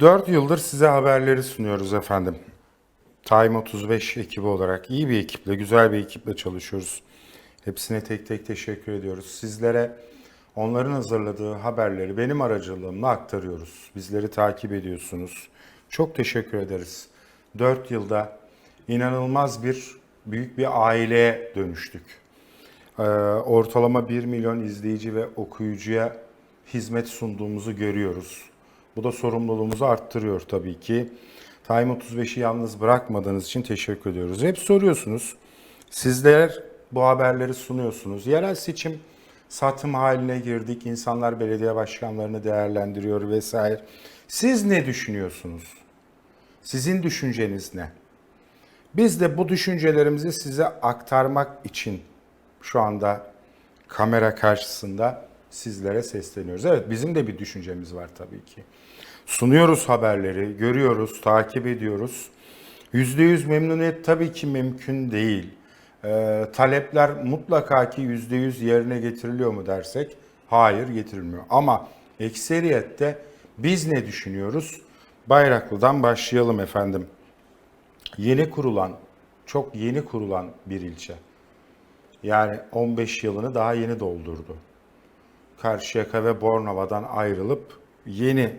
4 yıldır size haberleri sunuyoruz efendim. Time 35 ekibi olarak iyi bir ekiple, güzel bir ekiple çalışıyoruz. Hepsine tek tek teşekkür ediyoruz. Sizlere onların hazırladığı haberleri benim aracılığımla aktarıyoruz. Bizleri takip ediyorsunuz. Çok teşekkür ederiz. 4 yılda inanılmaz bir büyük bir aileye dönüştük. Ee, ortalama 1 milyon izleyici ve okuyucuya hizmet sunduğumuzu görüyoruz. Bu da sorumluluğumuzu arttırıyor tabii ki. Time 35'i yalnız bırakmadığınız için teşekkür ediyoruz. Hep soruyorsunuz. Sizler bu haberleri sunuyorsunuz. Yerel seçim satım haline girdik. İnsanlar belediye başkanlarını değerlendiriyor vesaire. Siz ne düşünüyorsunuz? Sizin düşünceniz ne? Biz de bu düşüncelerimizi size aktarmak için şu anda kamera karşısında sizlere sesleniyoruz. Evet bizim de bir düşüncemiz var tabii ki. Sunuyoruz haberleri, görüyoruz, takip ediyoruz. %100 memnuniyet tabii ki mümkün değil. Ee, talepler mutlaka ki %100 yerine getiriliyor mu dersek hayır getirilmiyor. Ama ekseriyette biz ne düşünüyoruz? Bayraklı'dan başlayalım efendim. Yeni kurulan, çok yeni kurulan bir ilçe. Yani 15 yılını daha yeni doldurdu. Karşıyaka ve Bornova'dan ayrılıp yeni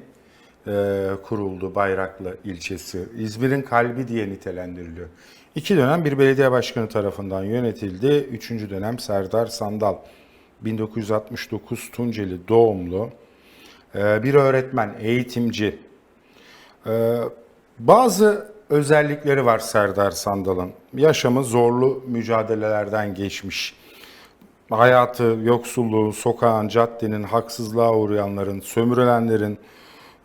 e, kuruldu Bayraklı ilçesi. İzmir'in kalbi diye nitelendiriliyor. İki dönem bir belediye başkanı tarafından yönetildi. Üçüncü dönem Serdar Sandal. 1969 Tunceli doğumlu. E, bir öğretmen, eğitimci. E, bazı özellikleri var Serdar Sandal'ın. Yaşamı zorlu mücadelelerden geçmiş hayatı, yoksulluğu, sokağın, caddenin, haksızlığa uğrayanların, sömürülenlerin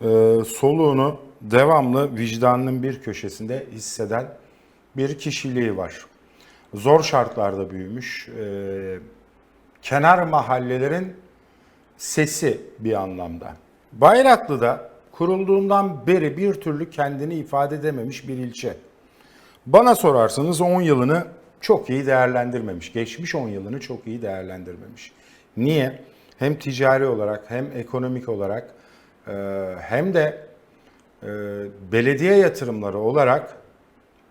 e, soluğunu devamlı vicdanının bir köşesinde hisseden bir kişiliği var. Zor şartlarda büyümüş, e, kenar mahallelerin sesi bir anlamda. Bayraklı'da kurulduğundan beri bir türlü kendini ifade edememiş bir ilçe. Bana sorarsanız 10 yılını çok iyi değerlendirmemiş. Geçmiş 10 yılını çok iyi değerlendirmemiş. Niye? Hem ticari olarak hem ekonomik olarak hem de e, belediye yatırımları olarak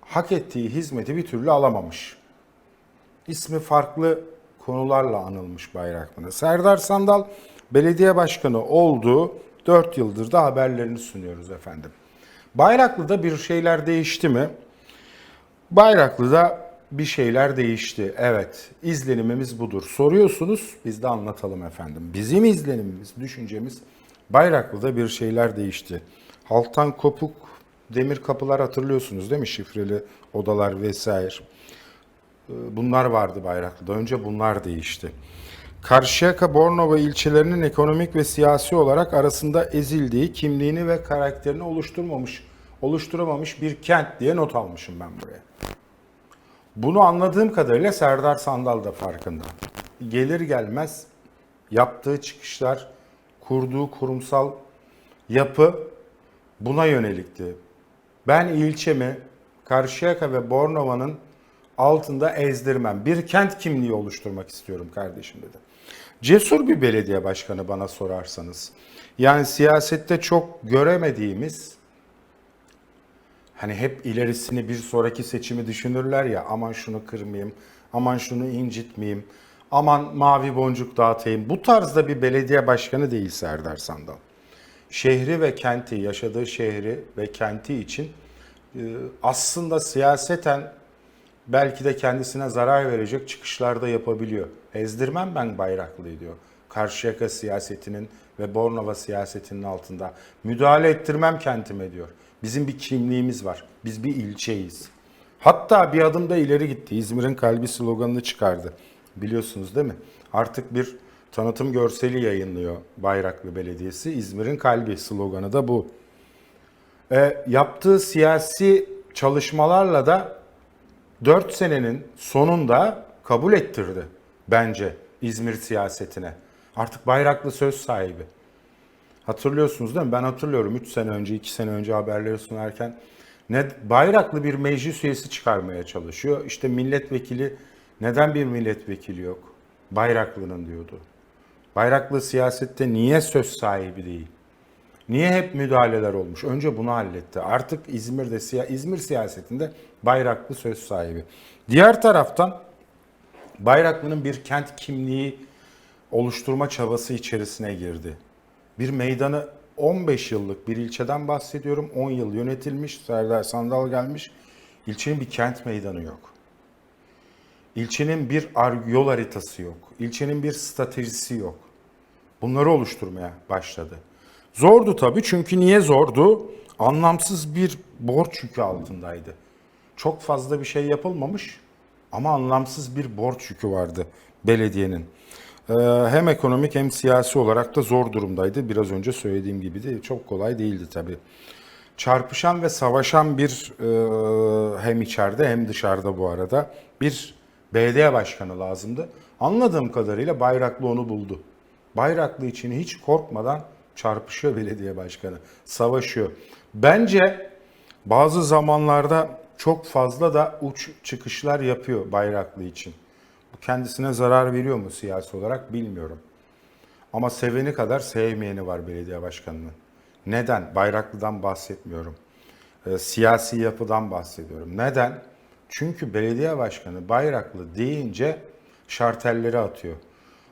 hak ettiği hizmeti bir türlü alamamış. İsmi farklı konularla anılmış Bayraklı'da. Serdar Sandal belediye başkanı olduğu 4 yıldır da haberlerini sunuyoruz efendim. Bayraklı'da bir şeyler değişti mi? Bayraklı'da bir şeyler değişti. Evet, izlenimimiz budur. Soruyorsunuz, biz de anlatalım efendim. Bizim izlenimimiz, düşüncemiz Bayraklı'da bir şeyler değişti. Halktan kopuk demir kapılar hatırlıyorsunuz değil mi? Şifreli odalar vesaire. Ee, Bunlar vardı Bayraklı'da. Önce bunlar değişti. Karşıyaka, Bornova ilçelerinin ekonomik ve siyasi olarak arasında ezildiği, kimliğini ve karakterini oluşturmamış, oluşturamamış bir kent diye not almışım ben buraya. Bunu anladığım kadarıyla Serdar Sandal da farkında. Gelir gelmez yaptığı çıkışlar, kurduğu kurumsal yapı buna yönelikti. Ben ilçemi Karşıyaka ve Bornova'nın altında ezdirmem. Bir kent kimliği oluşturmak istiyorum kardeşim dedi. Cesur bir belediye başkanı bana sorarsanız. Yani siyasette çok göremediğimiz hani hep ilerisini bir sonraki seçimi düşünürler ya aman şunu kırmayayım, aman şunu incitmeyeyim, aman mavi boncuk dağıtayım. Bu tarzda bir belediye başkanı değil Serdar Sandal. Şehri ve kenti, yaşadığı şehri ve kenti için e, aslında siyaseten belki de kendisine zarar verecek çıkışlarda yapabiliyor. Ezdirmem ben Bayraklı'yı diyor. Karşıyaka siyasetinin ve Bornova siyasetinin altında. Müdahale ettirmem kentime diyor. Bizim bir kimliğimiz var. Biz bir ilçeyiz. Hatta bir adım da ileri gitti. İzmir'in kalbi sloganını çıkardı. Biliyorsunuz değil mi? Artık bir tanıtım görseli yayınlıyor Bayraklı Belediyesi. İzmir'in kalbi sloganı da bu. E, yaptığı siyasi çalışmalarla da 4 senenin sonunda kabul ettirdi bence İzmir siyasetine. Artık Bayraklı söz sahibi. Hatırlıyorsunuz değil mi? Ben hatırlıyorum 3 sene önce, 2 sene önce haberleri sunarken ne Bayraklı bir meclis üyesi çıkarmaya çalışıyor. İşte milletvekili neden bir milletvekili yok? Bayraklı'nın diyordu. Bayraklı siyasette niye söz sahibi değil? Niye hep müdahaleler olmuş? Önce bunu halletti. Artık İzmir'de siya- İzmir siyasetinde Bayraklı söz sahibi. Diğer taraftan Bayraklı'nın bir kent kimliği oluşturma çabası içerisine girdi. Bir meydanı 15 yıllık bir ilçeden bahsediyorum. 10 yıl yönetilmiş, Serdar Sandal gelmiş. İlçenin bir kent meydanı yok. İlçenin bir yol haritası yok. İlçenin bir stratejisi yok. Bunları oluşturmaya başladı. Zordu tabii çünkü niye zordu? Anlamsız bir borç yükü altındaydı. Çok fazla bir şey yapılmamış ama anlamsız bir borç yükü vardı belediyenin. Ee, hem ekonomik hem siyasi olarak da zor durumdaydı. Biraz önce söylediğim gibi de çok kolay değildi tabii. Çarpışan ve savaşan bir e, hem içeride hem dışarıda bu arada bir belediye başkanı lazımdı. Anladığım kadarıyla Bayraklı onu buldu. Bayraklı için hiç korkmadan çarpışıyor belediye başkanı. Savaşıyor. Bence bazı zamanlarda çok fazla da uç çıkışlar yapıyor Bayraklı için. Bu kendisine zarar veriyor mu siyasi olarak bilmiyorum. Ama seveni kadar sevmeyeni var belediye başkanının. Neden? Bayraklı'dan bahsetmiyorum. Ee, siyasi yapıdan bahsediyorum. Neden? Çünkü belediye başkanı Bayraklı deyince şartelleri atıyor.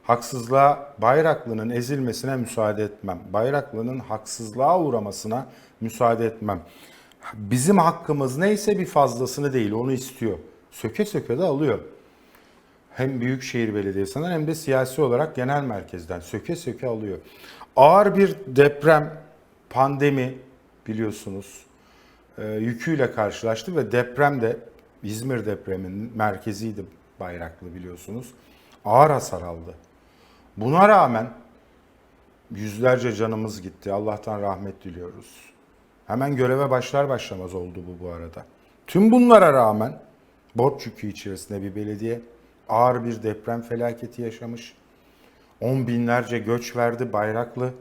Haksızlığa, Bayraklı'nın ezilmesine müsaade etmem. Bayraklı'nın haksızlığa uğramasına müsaade etmem. Bizim hakkımız neyse bir fazlasını değil, onu istiyor. Söke söke de alıyor hem Büyükşehir Belediyesi'nden hem de siyasi olarak genel merkezden söke söke alıyor. Ağır bir deprem, pandemi biliyorsunuz e, yüküyle karşılaştı ve deprem de İzmir depreminin merkeziydi Bayraklı biliyorsunuz. Ağır hasar aldı. Buna rağmen yüzlerce canımız gitti. Allah'tan rahmet diliyoruz. Hemen göreve başlar başlamaz oldu bu bu arada. Tüm bunlara rağmen borç yükü içerisinde bir belediye ağır bir deprem felaketi yaşamış. On binlerce göç verdi Bayraklı.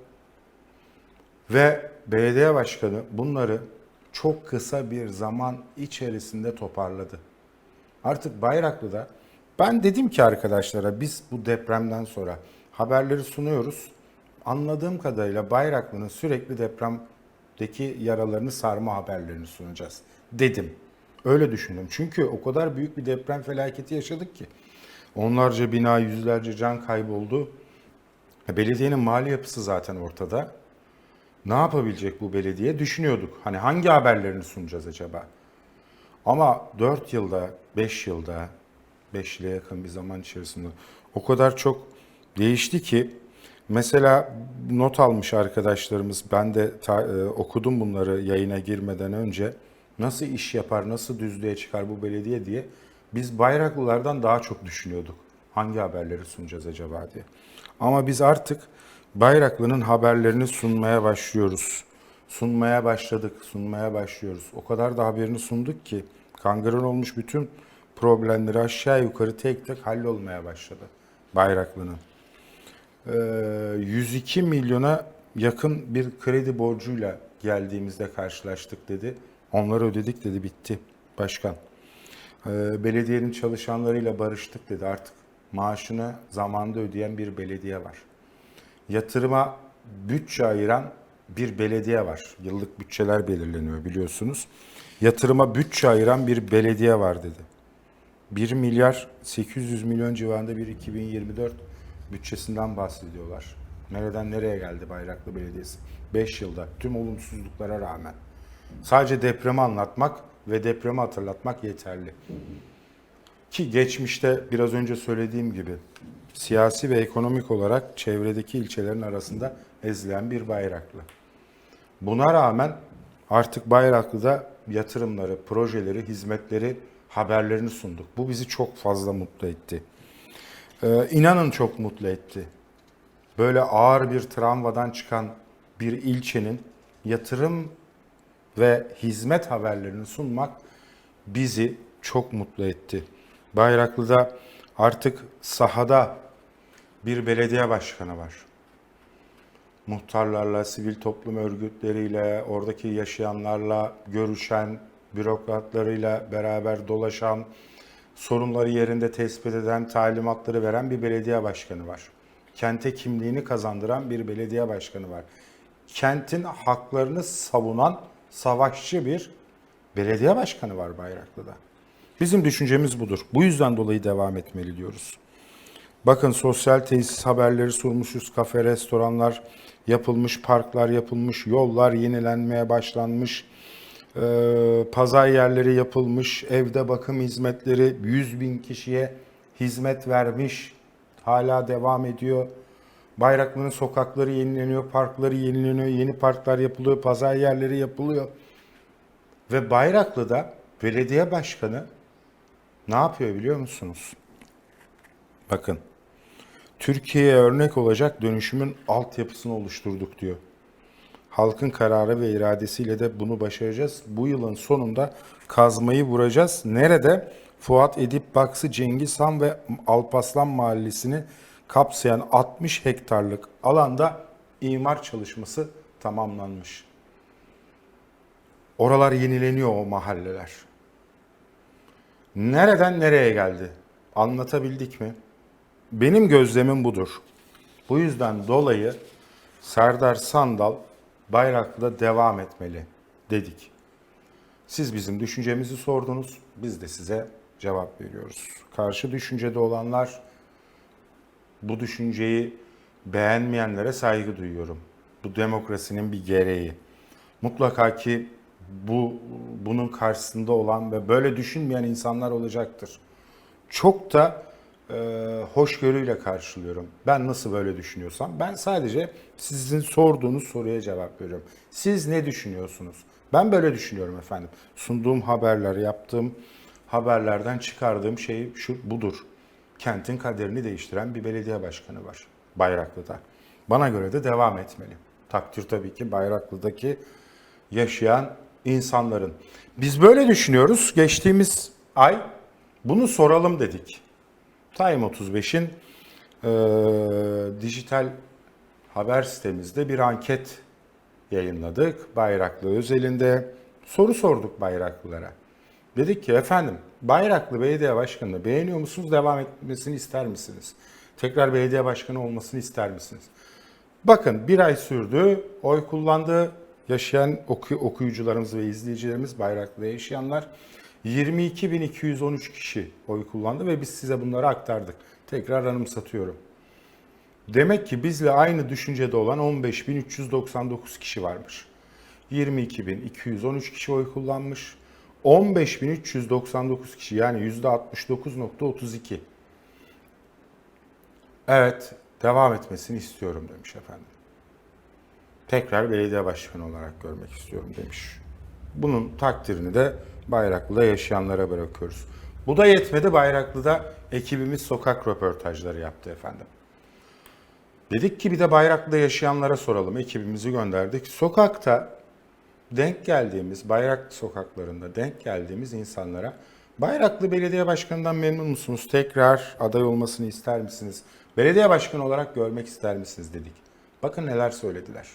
Ve belediye başkanı bunları çok kısa bir zaman içerisinde toparladı. Artık Bayraklı'da ben dedim ki arkadaşlara biz bu depremden sonra haberleri sunuyoruz. Anladığım kadarıyla Bayraklı'nın sürekli depremdeki yaralarını sarma haberlerini sunacağız dedim. Öyle düşündüm. Çünkü o kadar büyük bir deprem felaketi yaşadık ki. Onlarca bina, yüzlerce can kayboldu. Belediyenin mali yapısı zaten ortada. Ne yapabilecek bu belediye düşünüyorduk. Hani hangi haberlerini sunacağız acaba? Ama 4 yılda, 5 yılda, 5 yıla yakın bir zaman içerisinde o kadar çok değişti ki mesela not almış arkadaşlarımız ben de ta- e, okudum bunları yayına girmeden önce nasıl iş yapar, nasıl düzlüğe çıkar bu belediye diye biz Bayraklılardan daha çok düşünüyorduk. Hangi haberleri sunacağız acaba diye. Ama biz artık Bayraklı'nın haberlerini sunmaya başlıyoruz. Sunmaya başladık, sunmaya başlıyoruz. O kadar da haberini sunduk ki kangren olmuş bütün problemleri aşağı yukarı tek tek hallolmaya başladı Bayraklı'nın. Ee, 102 milyona yakın bir kredi borcuyla geldiğimizde karşılaştık dedi. Onları ödedik dedi bitti başkan. Ee, belediyenin çalışanlarıyla barıştık dedi. Artık maaşını zamanda ödeyen bir belediye var. Yatırıma bütçe ayıran bir belediye var. Yıllık bütçeler belirleniyor biliyorsunuz. Yatırıma bütçe ayıran bir belediye var dedi. 1 milyar 800 milyon civarında bir 2024 bütçesinden bahsediyorlar. Nereden nereye geldi Bayraklı Belediyesi? 5 yılda tüm olumsuzluklara rağmen. Sadece depremi anlatmak ve depremi hatırlatmak yeterli. Ki geçmişte biraz önce söylediğim gibi siyasi ve ekonomik olarak çevredeki ilçelerin arasında ezilen bir Bayraklı. Buna rağmen artık Bayraklı'da yatırımları, projeleri, hizmetleri, haberlerini sunduk. Bu bizi çok fazla mutlu etti. Ee, inanın çok mutlu etti. Böyle ağır bir travmadan çıkan bir ilçenin yatırım ve hizmet haberlerini sunmak bizi çok mutlu etti. Bayraklı'da artık sahada bir belediye başkanı var. Muhtarlarla, sivil toplum örgütleriyle, oradaki yaşayanlarla görüşen, bürokratlarıyla beraber dolaşan, sorunları yerinde tespit eden, talimatları veren bir belediye başkanı var. Kente kimliğini kazandıran bir belediye başkanı var. kentin haklarını savunan savaşçı bir belediye başkanı var Bayraklı'da. Bizim düşüncemiz budur. Bu yüzden dolayı devam etmeli diyoruz. Bakın sosyal tesis haberleri sormuşuz. Kafe, restoranlar yapılmış, parklar yapılmış, yollar yenilenmeye başlanmış. Ee, pazar yerleri yapılmış, evde bakım hizmetleri 100 bin kişiye hizmet vermiş, hala devam ediyor. Bayraklı'nın sokakları yenileniyor, parkları yenileniyor, yeni parklar yapılıyor, pazar yerleri yapılıyor. Ve Bayraklı'da belediye başkanı ne yapıyor biliyor musunuz? Bakın, Türkiye'ye örnek olacak dönüşümün altyapısını oluşturduk diyor. Halkın kararı ve iradesiyle de bunu başaracağız. Bu yılın sonunda kazmayı vuracağız. Nerede? Fuat Edip Baksı, Cengiz Han ve Alpaslan Mahallesi'ni kapsayan 60 hektarlık alanda imar çalışması tamamlanmış. Oralar yenileniyor o mahalleler. Nereden nereye geldi? Anlatabildik mi? Benim gözlemim budur. Bu yüzden dolayı Serdar Sandal Bayraklı'da devam etmeli dedik. Siz bizim düşüncemizi sordunuz, biz de size cevap veriyoruz. Karşı düşüncede olanlar bu düşünceyi beğenmeyenlere saygı duyuyorum. Bu demokrasinin bir gereği. Mutlaka ki bu bunun karşısında olan ve böyle düşünmeyen insanlar olacaktır. Çok da e, hoşgörüyle karşılıyorum. Ben nasıl böyle düşünüyorsam ben sadece sizin sorduğunuz soruya cevap veriyorum. Siz ne düşünüyorsunuz? Ben böyle düşünüyorum efendim. Sunduğum haberler, yaptığım haberlerden çıkardığım şey şu budur. Kentin kaderini değiştiren bir belediye başkanı var Bayraklı'da. Bana göre de devam etmeli. Takdir tabii ki Bayraklı'daki yaşayan insanların. Biz böyle düşünüyoruz. Geçtiğimiz ay bunu soralım dedik. Time 35'in e, dijital haber sitemizde bir anket yayınladık. Bayraklı özelinde soru sorduk Bayraklılara. Dedik ki efendim Bayraklı Belediye Başkanı'nı beğeniyor musunuz? Devam etmesini ister misiniz? Tekrar belediye başkanı olmasını ister misiniz? Bakın bir ay sürdü, oy kullandı. Yaşayan oku- okuyucularımız ve izleyicilerimiz Bayraklı'da yaşayanlar 22.213 kişi oy kullandı ve biz size bunları aktardık. Tekrar anımsatıyorum. Demek ki bizle aynı düşüncede olan 15.399 kişi varmış. 22.213 kişi oy kullanmış. 15.399 kişi yani %69.32. Evet, devam etmesini istiyorum demiş efendim. Tekrar belediye başkanı olarak görmek istiyorum demiş. Bunun takdirini de Bayraklı'da yaşayanlara bırakıyoruz. Bu da yetmedi. Bayraklı'da ekibimiz sokak röportajları yaptı efendim. Dedik ki bir de Bayraklı'da yaşayanlara soralım. Ekibimizi gönderdik. Sokakta denk geldiğimiz, Bayraklı sokaklarında denk geldiğimiz insanlara Bayraklı Belediye Başkanı'ndan memnun musunuz? Tekrar aday olmasını ister misiniz? Belediye Başkanı olarak görmek ister misiniz dedik. Bakın neler söylediler.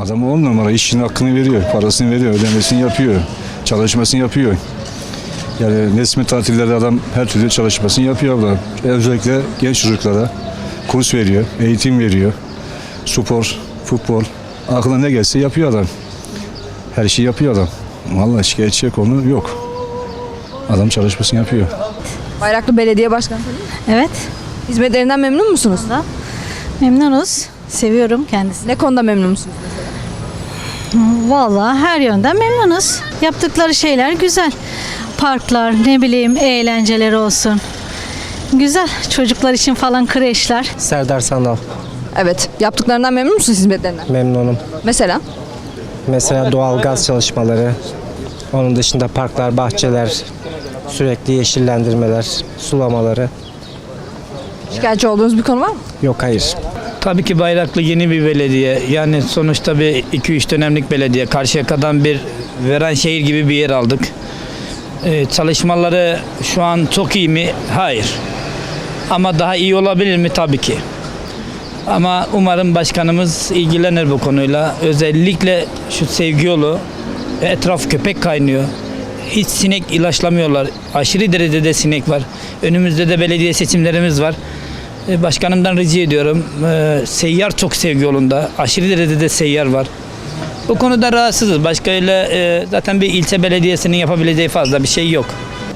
Adam on numara işin hakkını veriyor, parasını veriyor, ödemesini yapıyor, çalışmasını yapıyor. Yani resmi tatillerde adam her türlü çalışmasını yapıyor abla. Özellikle genç çocuklara kurs veriyor, eğitim veriyor. Spor, futbol, aklına ne gelse yapıyor adam. Her şeyi yapıyor adam. Vallahi şikayetçi konu yok. Adam çalışmasını yapıyor. Bayraklı Belediye Başkanı? Evet, Hizmetlerinden memnun musunuz? memnunuz. Seviyorum kendisini. Ne konuda memnun musunuz? Vallahi her yönden memnunuz. Yaptıkları şeyler güzel. Parklar, ne bileyim eğlenceler olsun. Güzel. Çocuklar için falan kreşler. Serdar Sandal. Evet. Yaptıklarından memnun musunuz hizmetlerinden? Memnunum. Mesela? Mesela doğal gaz çalışmaları, onun dışında parklar, bahçeler, sürekli yeşillendirmeler, sulamaları. Şikayetçi olduğunuz bir konu var mı? Yok hayır. Tabii ki Bayraklı yeni bir belediye. Yani sonuçta bir 2-3 dönemlik belediye. Karşıyaka'dan bir veren şehir gibi bir yer aldık. Ee, çalışmaları şu an çok iyi mi? Hayır. Ama daha iyi olabilir mi? Tabii ki. Ama umarım başkanımız ilgilenir bu konuyla. Özellikle şu sevgi yolu etraf köpek kaynıyor. Hiç sinek ilaçlamıyorlar. Aşırı derecede sinek var. Önümüzde de belediye seçimlerimiz var. E, Başkanımdan rica ediyorum. e, Seyyar çok sevgi yolunda. Aşırı derecede seyyar var. Bu konuda rahatsızız. Başka öyle e, zaten bir ilçe belediyesinin yapabileceği fazla bir şey yok.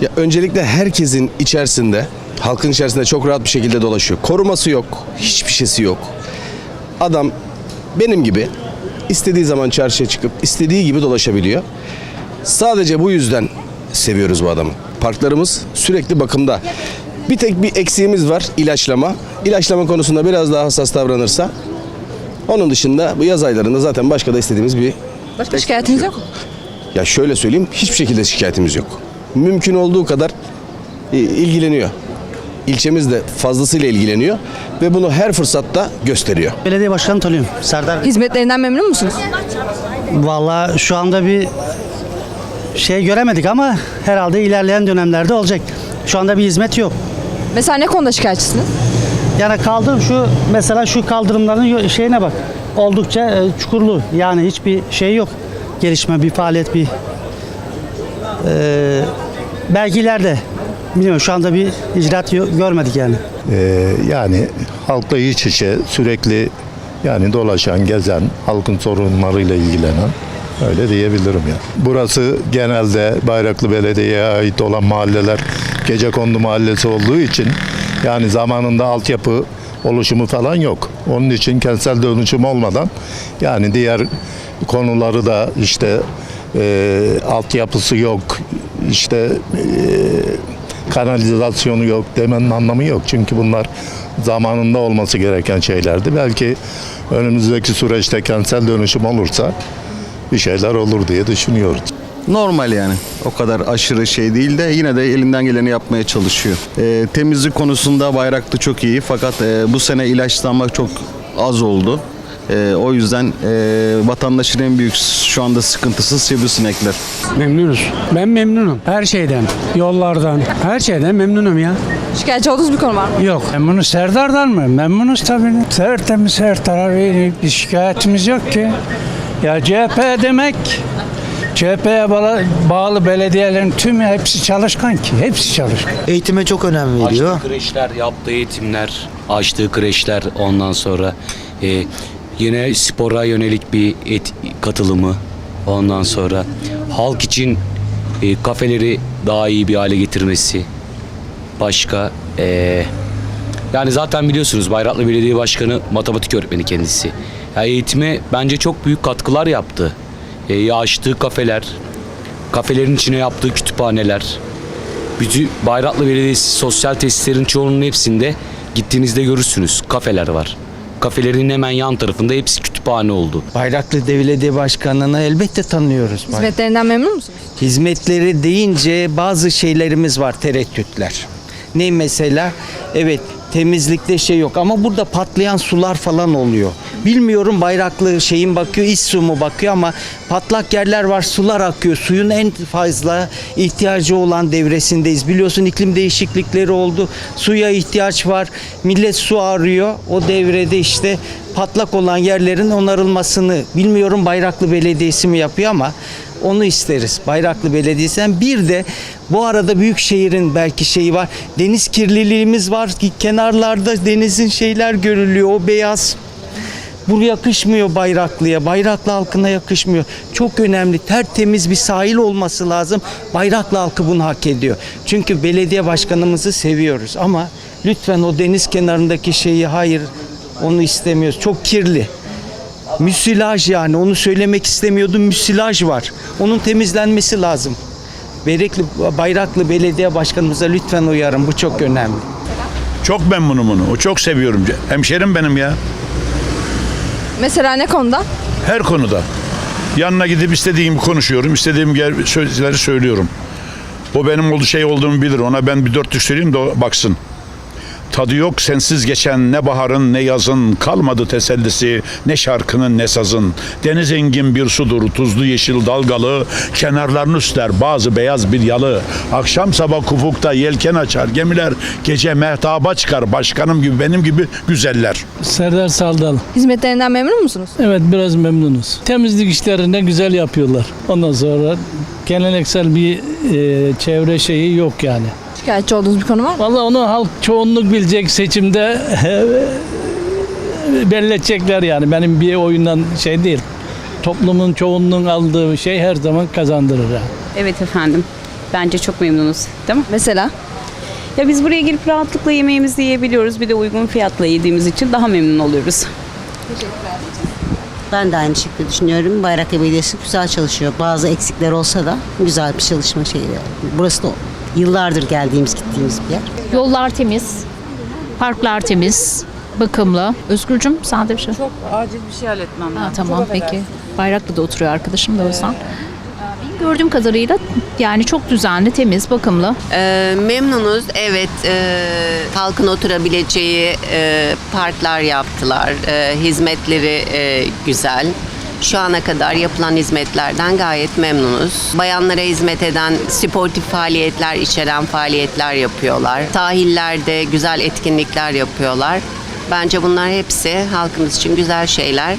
Ya öncelikle herkesin içerisinde, halkın içerisinde çok rahat bir şekilde dolaşıyor. Koruması yok, hiçbir şeysi yok. Adam benim gibi istediği zaman çarşıya çıkıp istediği gibi dolaşabiliyor. Sadece bu yüzden seviyoruz bu adamı. Parklarımız sürekli bakımda. Bir tek bir eksiğimiz var ilaçlama. İlaçlama konusunda biraz daha hassas davranırsa onun dışında bu yaz aylarında zaten başka da istediğimiz bir Başka şikayetiniz yok mu? ya şöyle söyleyeyim, hiçbir şekilde şikayetimiz yok. Mümkün olduğu kadar e, ilgileniyor. İlçemiz de fazlasıyla ilgileniyor ve bunu her fırsatta gösteriyor. Belediye başkanı tanıyorum. Serdar. Hizmetlerinden memnun musunuz? Vallahi şu anda bir şey göremedik ama herhalde ilerleyen dönemlerde olacak. Şu anda bir hizmet yok. Mesela ne konuda şikayetçisiniz? Yani kaldırım şu mesela şu kaldırımların şeyine bak. Oldukça e, çukurlu. Yani hiçbir şey yok. Gelişme, bir faaliyet, bir e, belki ileride. Bilmiyorum şu anda bir icraat görmedik yani. Ee, yani halkla iç içe sürekli yani dolaşan, gezen, halkın sorunlarıyla ilgilenen öyle diyebilirim ya. Burası genelde Bayraklı Belediye'ye ait olan mahalleler gece kondu mahallesi olduğu için yani zamanında altyapı oluşumu falan yok. Onun için kentsel dönüşüm olmadan yani diğer konuları da işte e, altyapısı yok, işte e, kanalizasyonu yok demenin anlamı yok. Çünkü bunlar zamanında olması gereken şeylerdi. Belki önümüzdeki süreçte kentsel dönüşüm olursa bir şeyler olur diye düşünüyoruz. Normal yani. O kadar aşırı şey değil de yine de elinden geleni yapmaya çalışıyor. Ee, temizlik konusunda bayraklı çok iyi fakat e, bu sene ilaçlanma çok az oldu. Ee, o yüzden e, vatandaşın en büyük şu anda sıkıntısı sivrisinekler. Memnunuz. Ben memnunum. Her şeyden, yollardan, her şeyden memnunum ya. Şikayetçi olduğunuz bir konu var mı? Yok. Memnunuz Serdar'dan mı? Memnunuz tabii. Tertemiz her taraf iyi. Bir şikayetimiz yok ki. Ya CHP demek CHP'ye bağlı, bağlı belediyelerin tümü hepsi çalışkan ki. Hepsi çalışkan. Eğitime çok önem veriyor. Açtığı kreşler, yaptığı eğitimler, açtığı kreşler ondan sonra e, yine spora yönelik bir et, katılımı ondan sonra halk için e, kafeleri daha iyi bir hale getirmesi başka e, yani zaten biliyorsunuz Bayraklı Belediye Başkanı matematik öğretmeni kendisi. Ya eğitime bence çok büyük katkılar yaptı. E, açtığı kafeler, kafelerin içine yaptığı kütüphaneler, bütün Bayraklı Belediyesi sosyal tesislerin çoğunun hepsinde gittiğinizde görürsünüz. Kafeler var. Kafelerin hemen yan tarafında hepsi kütüphane oldu. Bayraklı Belediye Başkanı'nı elbette tanıyoruz. Hizmetlerinden memnun musunuz? Hizmetleri deyince bazı şeylerimiz var tereddütler. Ne mesela? Evet temizlikte şey yok ama burada patlayan sular falan oluyor. Bilmiyorum bayraklı şeyin bakıyor, iç su mu bakıyor ama patlak yerler var, sular akıyor. Suyun en fazla ihtiyacı olan devresindeyiz. Biliyorsun iklim değişiklikleri oldu. Suya ihtiyaç var. Millet su arıyor. O devrede işte patlak olan yerlerin onarılmasını bilmiyorum Bayraklı Belediyesi mi yapıyor ama onu isteriz. Bayraklı Belediyesi'nden bir de bu arada büyük şehrin belki şeyi var. Deniz kirliliğimiz var. Kenarlarda denizin şeyler görülüyor. O beyaz bu yakışmıyor Bayraklı'ya. Bayraklı halkına yakışmıyor. Çok önemli. Tertemiz bir sahil olması lazım. Bayraklı halkı bunu hak ediyor. Çünkü belediye başkanımızı seviyoruz ama lütfen o deniz kenarındaki şeyi hayır onu istemiyoruz. Çok kirli. Müsilaj yani onu söylemek istemiyordum. Müsilaj var. Onun temizlenmesi lazım. Berekli Bayraklı Belediye Başkanımıza lütfen uyarın. Bu çok önemli. Çok memnunum onu. O çok seviyorum. Hemşerim benim ya. Mesela ne konuda? Her konuda. Yanına gidip istediğimi konuşuyorum. istediğim sözleri söylüyorum. O benim olduğu şey olduğumu bilir. Ona ben bir dörtlük söyleyeyim de o baksın. Tadı yok sensiz geçen ne baharın ne yazın kalmadı tesellisi ne şarkının ne sazın. Deniz engin bir sudur tuzlu yeşil dalgalı kenarlarını üstler bazı beyaz bir yalı. Akşam sabah ufukta yelken açar gemiler gece mehtaba çıkar başkanım gibi benim gibi güzeller. Serdar Saldal. Hizmetlerinden memnun musunuz? Evet biraz memnunuz. Temizlik işlerini güzel yapıyorlar. Ondan sonra geleneksel bir e, çevre şeyi yok yani. Şikayetçi olduğunuz bir konu var mı? Vallahi onu halk çoğunluk bilecek seçimde belli edecekler yani. Benim bir oyundan şey değil. Toplumun çoğunluğun aldığı şey her zaman kazandırır. Yani. Evet efendim. Bence çok memnunuz. Değil mi? Mesela? Ya biz buraya gelip rahatlıkla yemeğimizi yiyebiliyoruz. Bir de uygun fiyatla yediğimiz için daha memnun oluyoruz. Ben de aynı şekilde düşünüyorum. Bayraklı Belediyesi güzel çalışıyor. Bazı eksikler olsa da güzel bir çalışma şeyi. Burası da yıllardır geldiğimiz gittiğimiz bir yer. Yollar temiz, parklar temiz, bakımlı. Özgürcüm sen de bir şey. Çok acil bir şey halletmem Ha, tamam peki. Bayraklı'da oturuyor arkadaşım da o yüzden. Benim gördüğüm kadarıyla yani çok düzenli, temiz, bakımlı. Ee, memnunuz. Evet. e, halkın oturabileceği e, parklar yaptılar. E, hizmetleri e, güzel. Şu ana kadar yapılan hizmetlerden gayet memnunuz. Bayanlara hizmet eden sportif faaliyetler içeren faaliyetler yapıyorlar. Sahillerde güzel etkinlikler yapıyorlar. Bence bunlar hepsi halkımız için güzel şeyler.